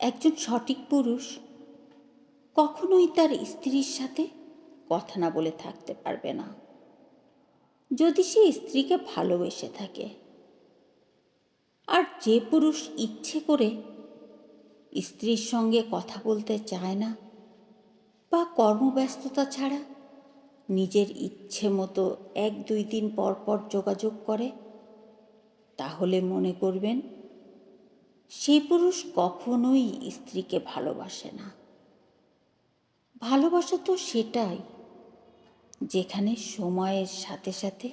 একজন সঠিক পুরুষ কখনোই তার স্ত্রীর সাথে কথা না বলে থাকতে পারবে না। যদি সে স্ত্রীকে ভালোবেসে থাকে, আর যে পুরুষ ইচ্ছে করে স্ত্রীর সঙ্গে কথা বলতে চায় না বা কর্মব্যস্ততা ছাড়া নিজের ইচ্ছে মতো এক দুই দিন পর পর যোগাযোগ করে, তাহলে মনে করবেন সেই পুরুষ কখনোই স্ত্রীকে ভালোবাসে না। ভালোবাসা তো সেটাই, যেখানে সময়ের সাথে সাথে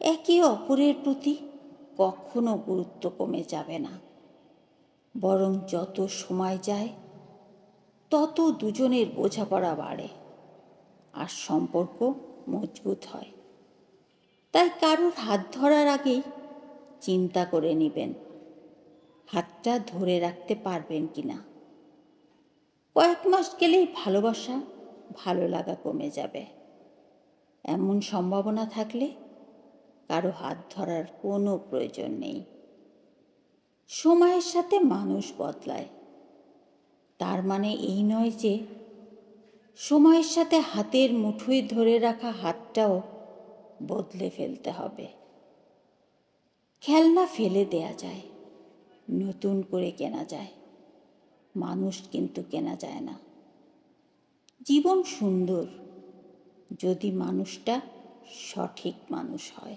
একে অপরের প্রতি কখনো গুরুত্ব কমে যাবে না। বরং যত সময় যায়, তত দুজনের বোঝাপড়া বাড়ে আর সম্পর্ক মজবুত হয়। তাই কারোর হাত ধরার আগেই চিন্তা করে নেবেন। হাতটা ধরে রাখতে পারবেন কি না? কয়েক মাস গেলেই ভালোবাসা ভালো লাগা কমে যাবে। এমন সম্ভাবনা থাকলে কারও হাত ধরার কোনো প্রয়োজন নেই। সময়ের সাথে মানুষ বদলায়। তার মানে এই নয় যে সময়ের সাথে হাতের মুঠোয় ধরে রাখা হাতটাও বদলে ফেলতে হবে। খেলনা ফেলে দেয়া যায়। নতুন করে কেনা যায়। মানুষ কিন্তু কেনা যায় না। জীবন সুন্দর যদি মানুষটা সঠিক মানুষ হয়।